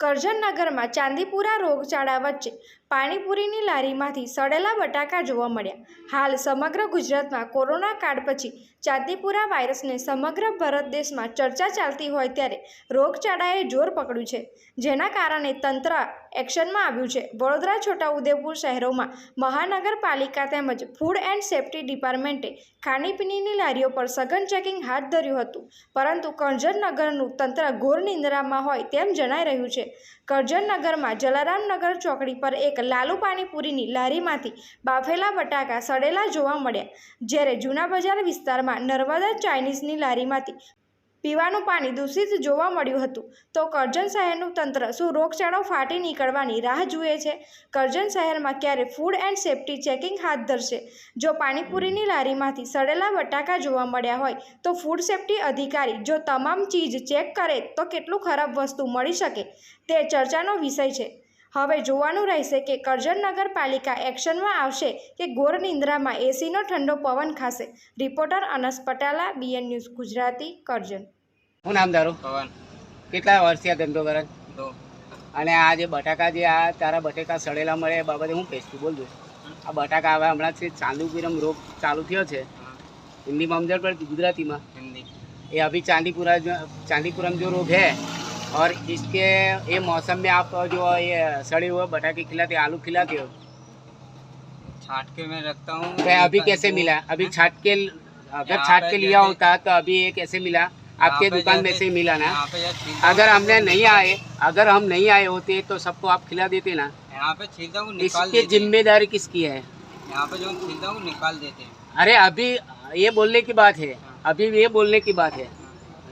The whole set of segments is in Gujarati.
કરજણ નગરમાં ચાંદીપુરા રોગચાળા વચ્ચે પાણીપુરીની લારીમાંથી સડેલા બટાકા જોવા મળ્યા. હાલ સમગ્ર ગુજરાતમાં કોરોના કાળ પછી ચાંદીપુરા વાયરસને સમગ્ર ભારત દેશમાં ચર્ચા ચાલતી હોય ત્યારે રોગચાળાએ જોર પકડ્યું છે. જેના કારણે તંત્ર એક્શનમાં આવ્યું છે. વડોદરા, છોટાઉદેપુર શહેરોમાં મહાનગરપાલિકા તેમજ ફૂડ એન્ડ સેફ્ટી ડિપાર્ટમેન્ટે ખાણીપીણીની લારીઓ પર સઘન ચેકિંગ હાથ ધર્યું હતું. પરંતુ કંજરનગરનું તંત્ર ઘોર નિંદ્રામાં હોય તેમ જણાઈ રહ્યું છે. કરજણ નગરમાં જલારામનગર ચોકડી પર એક લાલુ પાણીપુરીની લારીમાંથી બાફેલા બટાકા સડેલા જોવા મળ્યા. જ્યારે જૂના બજાર વિસ્તારમાં નર્મદા ચાઇનીઝની લારીમાંથી પીવાનું પાણી દૂષિત જોવા મળ્યું હતું. તો કરજણ શહેરનું તંત્ર શું રોગચાળો ફાટી નીકળવાની રાહ જુએ છે? કરજણ શહેરમાં ક્યારે ફૂડ એન્ડ સેફ્ટી ચેકિંગ હાથ ધરશે? જો પાણીપુરીની લારીમાંથી સડેલા બટાકા જોવા મળ્યા હોય, તો ફૂડ સેફ્ટી અધિકારી જો તમામ ચીજ ચેક કરે, તો કેટલું ખરાબ વસ્તુ મળી શકે? તે ચર્ચાનો વિષય છે. હવે જોવાનું રહેશે કે કરજણ નગરપાલિકા એક્શનમાં આવશે કે ગોર નિંદ્રામાં એસીનો ઠંડો પવન ખાશે. Reporter Anas Patala BN news Gujarati Karjan. હું નામ દારૂ પવન. કેટલા વર્ષથી ધંધો કરે? અને આ જે બટાકા જે આ તારા બટેકા સડેલા મળે એ બાબતે હું પેસ્ટું બોલ છું આ બટાકા હવે હમણાં ચાંદુ ચાંદુપીરમ રોગ ચાલુ થયો છે. હિન્દીમાં સમજણ પડતી ગુજરાતીમાં? હિન્દી. એ અભી ચાંદીપુરા ચાંદીપુરમ જો રોગ હે और इसके ये मौसम में आप जो ये सड़े हुए बटाके खिलाते आलू खिलाते हो? छाट के मैं रखता हूँ। तो अभी कैसे मिला? अभी छाट के अगर छाट के लिया होता तो अभी ये कैसे मिला? आपके दुकान में से ही मिला ना? हूँ अगर तो हमने नहीं आए अगर हम नहीं आए होते तो सबको आप खिला देते ना? यहाँ पे छीलता हूँ इसकी ज़िम्मेदारी किसकी है? यहाँ पे जो छीलता हूँ निकाल देते हैं। अरे अभी ये बोलने की बात है। अभी ये बोलने की बात है।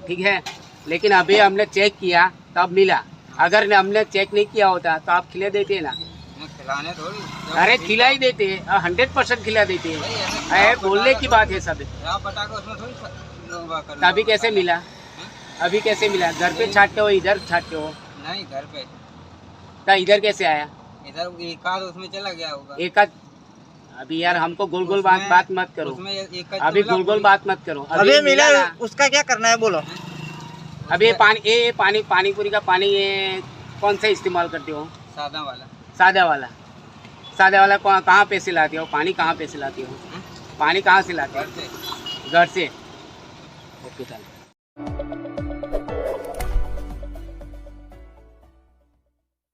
ठीक है? लेकिन अभी हमने चेक किया तब मिला। अगर हमने चेक नहीं किया होता तो आप खिला देते ना। खिलाने थोड़ी। अरे खिला ही देते। हंड्रेड परसेंट खिला देते। हूँ, बोलने की बात है सब। अभी कैसे मिला? अभी कैसे मिला? घर पे छाटते हो इधर छाटते हो? नहीं घर पे। तो इधर कैसे आया? इधर एक उसमें चला गया होगा। एक आध अभी यार हमको गोल गोल बात बात मत करो। उसमें एक अभी गोल गोल बात मत करो। अभी मिला ना। उसका क्या करना है बोलो। अब ये पानी ये पानी पानी पूरी का पानी ये कौन सा इस्तेमाल करते हो? सादा वाला। सादा वाला। सादा वाला कहाँ पे सिलाते हो? पानी कहाँ पे सिलाते हो? हम्म? पानी कहाँ से लाते हो घर से। ओके चलो।